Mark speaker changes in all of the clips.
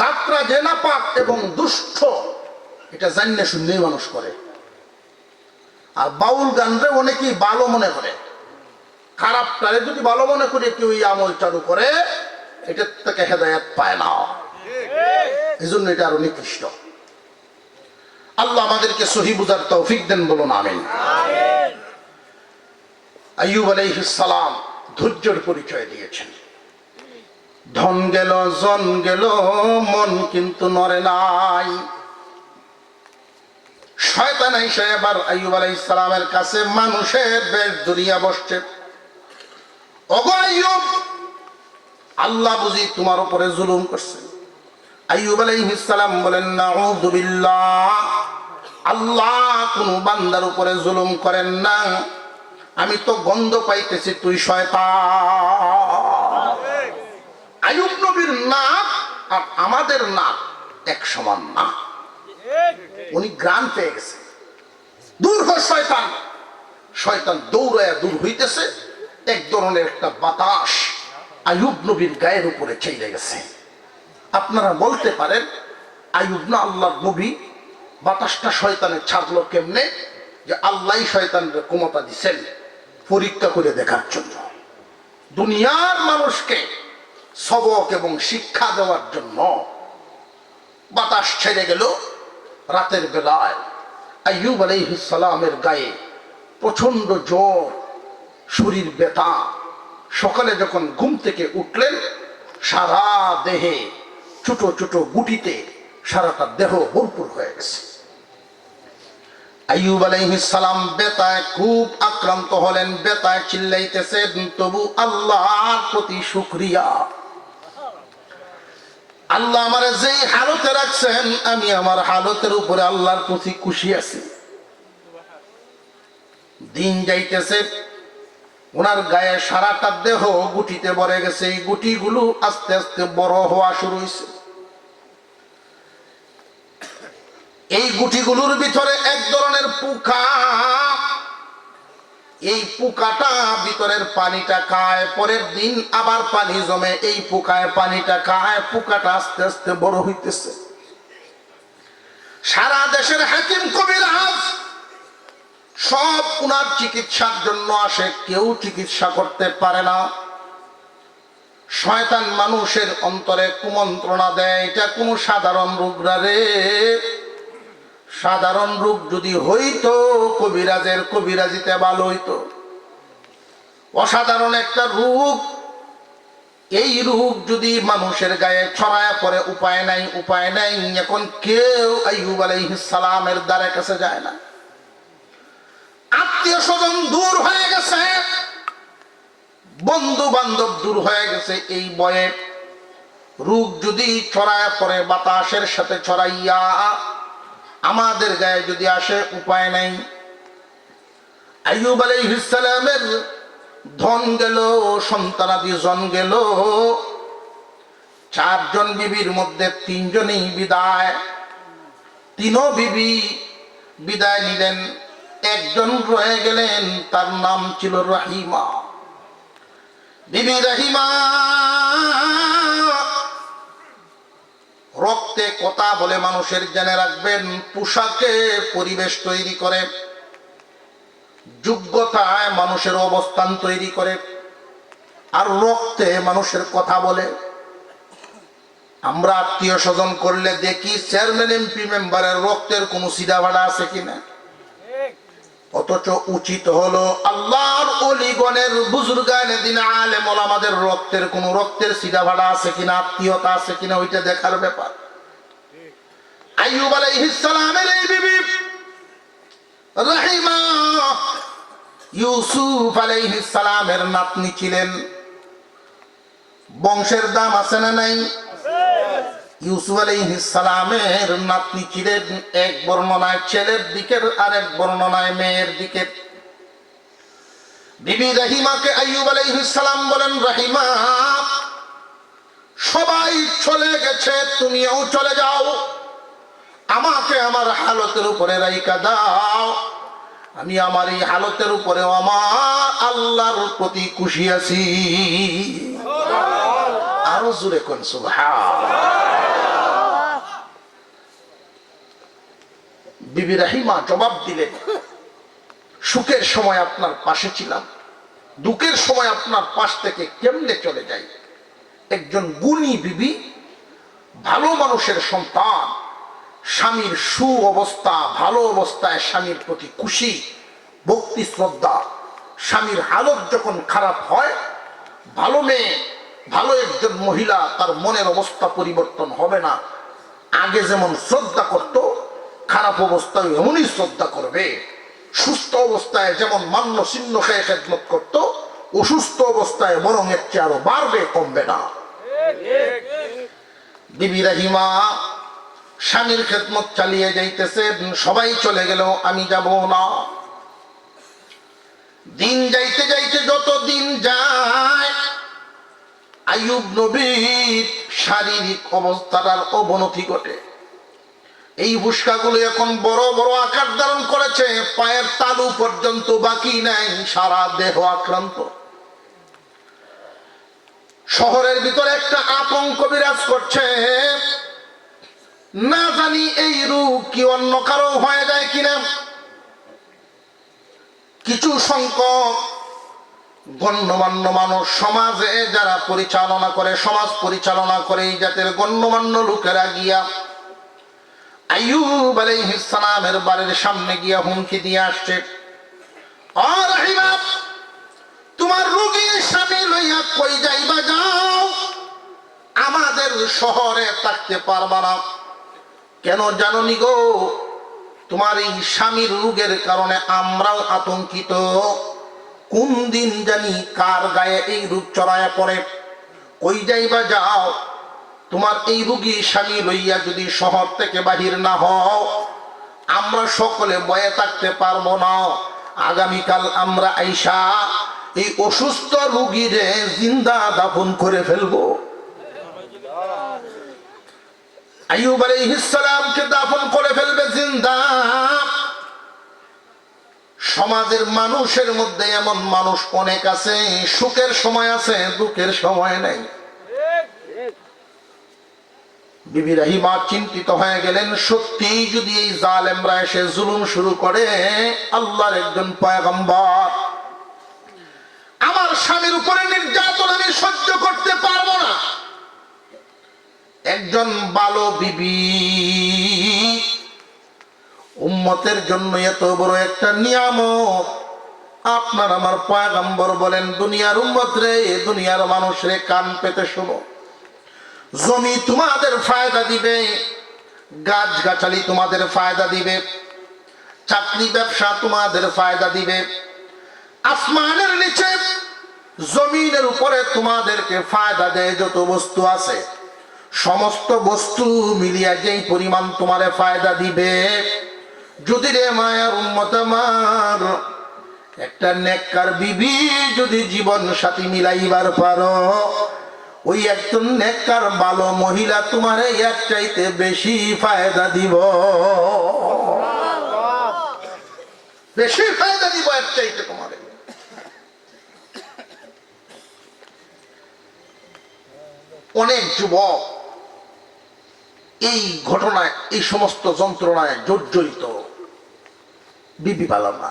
Speaker 1: যাত্রা যে না পাক এবং দুষ্ট এটা জানিয়ে শুনলেই মানুষ করে। আর বাউল গানরে অনেকেই ভালো মনে করে। খারাপটারে যদি ভালো মনে করে কেউ এই আমল চালু করে এটা থেকে হেদায়াত পায় না। এই জন্য এটা আরও নিকৃষ্ট। আল্লাহ আমাদেরকে সহি বুঝার তৌফিক দেন বলুন আমিন। আইয়ুব আলাইহিস সালাম ধৈর্যের পরিচয় দিয়েছেন। ধন গেল, জন গেল, মন কিন্তু নরে নাই। শয়তান এসে এবার আইয়ুব আলাইহিস সালামের কাছে মানুষের বেশ দুনিয়া বসছে। আল্লাহ বুঝি তোমার উপরে জুলুম করছে। আইয়ুব আলাইহিস সালাম বলেন বিল্লাহ, আল্লাহ কোন বান্দার উপরে জুলুম করেন না। আমি তো গন্ধ পাইতেছি, তুই শয়তান আইয়ুব নবীর নাক আর আমাদের নাক এক সমান না। উনি গ্রাম পেয়ে গেছে। দূর হ শয়তান। শয়তান দৌড়ায় দূর হইতেছে। এক ধরনের একটা বাতাস আয়ুব নবীর গায়ের উপরে ছেড়ে গেছে। আপনারা বলতে পারেন আয়ুব না আল্লাহর নবী, বাতাসটা শয়তানের ছাড়লো কেমনে? যে আল্লাহ শয়তানের ক্ষমতা দিছেন পরীক্ষা করে দেখার জন্য। দুনিয়ার মানুষকে সবক এবং শিক্ষা দেওয়ার জন্য বাতাস ছেড়ে গেল রাতের বেলায়। আইয়ুব আলাইহিসালামের গায়ে প্রচণ্ড জ্বর, শরীর ব্যথা। সকালে যখন ঘুম থেকে উঠলেন, সারা দেহে ছোট ছোট গুটিতে সারাটা দেহ ভরপুর হয়ে গেছে। আইয়ুব আলাইহিস সালাম বেতায় খুব আক্রান্ত হলেন বেতায় চিল্লাইতেছেন, তবু আল্লাহর প্রতি শুকরিয়া। আল্লাহ আমার যেই হালতে রাখছেন, আমি আমার হালতের উপরে আল্লাহর প্রতি খুশি আছি। দিন যাইতেছে, ওনার গায়ে সারাটা দেহ গুটিতে ভরে গেছে। এই গুটিগুলো আস্তে আস্তে বড় হওয়া শুরু হয়েছে এই গুটিগুলোর ভিতরে এক ধরনের পোকা এই পোকাটা ভিতরের পানিটা খায়, পরের দিন আবার পানি জমে, এই পোকায় পানিটা খায়, পোকাটা আস্তে আস্তে বড় হইতেছে। সারা দেশের হাকিম কবিরাজ সব উনার চিকিৎসার জন্য আসে, কেউ চিকিৎসা করতে পারে না। শয়তান মানুষের অন্তরে কুমন্ত্রণা দেয়, এটা কোনো সাধারণ রোগরা রে। সাধারণ রূপ যদি হইতো, কবিরাজের কবিরাজিতে ভালো হইতো। অসাধারণ একটা রূপ। এই রূপ যদি মানুষের গায়ে ছড়ায় পরে উপায় নাই উপায় নাই, এখন কেউ আইয়ুব আলাইহিস সালামের দ্বারে কাছে যায় না। আত্মীয় স্বজন দূর হয়ে গেছে বন্ধু বান্ধব দূর হয়ে গেছে এই বয়ে। রূপ যদি ছড়ায় পরে বাতাসের সাথে ছড়াইয়া আমাদের গায়ে যদি আসে উপায় নাই। আইয়ুব আলাইহিসসালামের ধন গেল, সন্তানাদি জন গেল। চারজন বিবির মধ্যে তিনজনই বিদায়। তিনও বিবি বিদায় নিলেন। একজন রয়ে গেলেন, তার নাম ছিল রাহিমা। বিবি রাহিমা রক্তে কথা বলে মানুষের জেনে রাখবেন, পোশাকে পরিবেশ তৈরি করে, যোগ্যতায় মানুষের অবস্থান তৈরি করে, আর রক্তে মানুষের কথা বলে। আমরা আত্মীয় স্বজন করলে দেখি, চেয়ারম্যান, এমপি, মেম্বারের রক্তের কোনো সিধা ভাড়া আছে কিনা? অথচ উচিত হলো আল্লাহর অলিগণের বুজুর্গানে দিন আলেম আমাদের রক্তের, কোন রক্তের সিধা ভাড়া আছে কিনা, আত্মীয়তা আছে কিনা, ওইটা দেখার ব্যাপার। রাহিমা ইউসুফ নাতনি ছিলেন। বংশের দাম আছে না নাই? ইউসুফ সালামের নাতনি ছিলেন এক বর্ণনায় ছেলের দিকের আর এক বর্ণনায় মেয়ের দিকের। বিবি রাহিমাকে আইয়ুব আলাইহিস সালাম বলেন রাহিমা সবাই চলে গেছে তুমিও চলে যাও। আমাকে আমার হালতের উপরে রাইকা দাও। আমি আমার এই হালতের উপরেও আমার আল্লাহর প্রতি খুশি আছি। আরও জোরে কোন সুবহান। বিবি রাহিমা জবাব দিলেন সুখের সময় আপনার পাশে ছিলাম। দুঃখের সময় আপনার পাশ থেকে কেমনে চলে যাই? একজন গুণী বিবি, ভালো মানুষের সন্তান, স্বামীর সু অবস্থা ভালো অবস্থায় স্বামীর প্রতি খুশি, ভক্তি, শ্রদ্ধা। স্বামীর হালত যখন খারাপ হয়, ভালো মেয়ে, ভালো একজন মহিলা, তার মনের অবস্থা পরিবর্তন হবে না। আগে যেমন শ্রদ্ধা করত খারাপ অবস্থায় এমনই শ্রদ্ধা করবে, সুস্থ অবস্থায় যেমন মান্য চিহ্ন খেয়ে খেদমত করত, অসুস্থ অবস্থায় বরং এর চেয়ে আরও বাড়বে, কমবে না। বিবি রাহিমা, স্বামীর খেদমত চালিয়ে যাইতেছে, সবাই চলে গেল, আমি যাব না। দিন যাইতে যাইতে যত দিন যায় আয়ুব নবীর শারীরিক অবস্থার আর অবনতি ঘটে। এই ফুসকাগুলো এখন বড় বড় আকার ধারণ করেছে, পায়ের তালু পর্যন্ত বাকি নাই, সারা দেহ আক্রান্ত। শহরের ভিতরে একটা আতঙ্ক বিরাজ করছে, না জানি এই রূপ কি অন্য কারও হয়ে যায় কিনা। কিছু সংখ্যক গণ্যমান্য মানুষ সমাজে যারা পরিচালনা করে, সমাজ পরিচালনা করে এই জাতের গণ্যমান্য লোকেরা গিয়া আইয়ুব আলাইহিস সালামের বাড়ির সামনে গিয়া হুমকি দিয়ে আসছে। "ও রাহিমা, তোমার রোগী স্বামী লইয়া কই যাইবা যাও? আমাদের শহরে থাকতে পারবা না। কেন জাননি গো? তোমার এই স্বামীর রোগের কারণে আমরাও আতঙ্কিত। কোন দিন জানি কার গায়ে এই রূপ চড়ায় পড়ে। কই যাইবা যাও? তোমার এই রুগী স্বামী লইয়া যদি শহর থেকে বাহির না হও, আমরা সকলে বয়ে থাকতে পারব না। আগামীকাল আমরা আইসা এই অসুস্থ রুগীরে জিন্দা দাফন করে ফেলব। দাফন করে ফেলবে জিন্দা। সমাজের মানুষের মধ্যে এমন মানুষ অনেক আছে, সুখের সময় আছে, দুঃখের সময় নেই। বিবি রাহিমা চিন্তিত হয়ে গেলেন সত্যি যদি এই জালেমরা এসে জুলুম শুরু করে, আল্লাহর একজন পয়গম্বর। আমার স্বামীর উপরে নির্যাতন আমি সহ্য করতে পারব না। একজন ভালো বিবি উম্মতের জন্য এত বড় একটা নিয়ামক আপনার আমার পয়গম্বর বলেন, দুনিয়ার উম্মত রে, দুনিয়ার মানুষ রে, কান পেতে শোনো। জমি তোমাদের ফায়দা দিবে গাছ গাছালি তোমাদের ফায়দা দিবে, চাকরি ব্যবসা তোমাদের ফায়দা দিবে, আসমানের নিচে জমিনের উপরে তোমাদেরকে ফায়দা দেয় যত বস্তু আছে, সমস্ত বস্তু মিলিয়া যেই পরিমাণ তোমারে ফায়দা দিবে। যদি রে মায়ার উন্মত আমার, একটা নেককার বিবি যদি জীবন সাথী মিলাইবার পারো ওই একজন নেককার ভালো মহিলা তোমারে এক চাইতে বেশি ফায়দা দিব। বেশি ফায়দা দিব এক চাইতে তোমারে। অনেক যুবক এই ঘটনায়, এই সমস্ত যন্ত্রণায় জর্জরিত। বিবি পালানা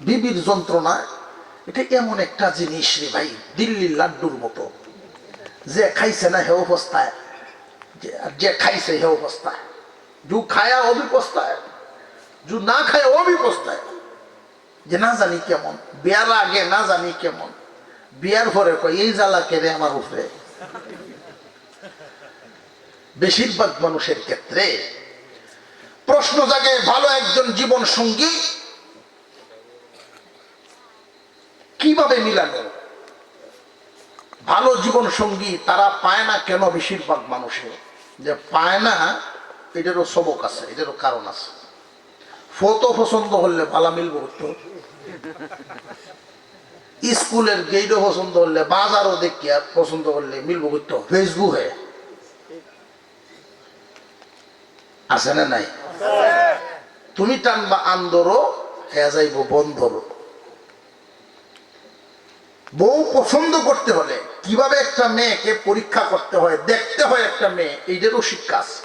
Speaker 1: বিবির যন্ত্রণায় এটা এমন একটা জিনিস রে ভাই, দিল্লির লাড্ডুর মতো। যে খাইছে না হে অবস্থায় যে- যে খাইছে হে অবস্থায় জু খায়া অবিপস্থায় জু না খায় অবিপস্থায় যে না জানি কেমন। বিয়ার আগে না জানি কেমন। বিয়ার পরে কয়, এই জ্বালা কেড়ে আমার উপরে? বেশিরভাগ মানুষের ক্ষেত্রে প্রশ্ন জাগে, ভালো একজন জীবন সঙ্গী কীভাবে মিলানো? ভালো জীবন সঙ্গী, তারা পায় না কেন বেশিরভাগ মানুষে? যে পায় না, এটারও সবক আছে, এটারও কারণ আছে। ফটো পছন্দ হলে ভালো মিলব স্কুলের গেইডও পছন্দ হলে, বাজারও দেখি আর পছন্দ করলে মিলবো ফেসবুকে। আছে না নাই? তুমি টানবা আন্দরও হ্যাঁ যাইব বন্ধরও বউ পছন্দ করতে হলে কীভাবে একটা মেয়েকে পরীক্ষা করতে হয় দেখতে হয় একটা মেয়ে এইটারও শিক্ষা আছে।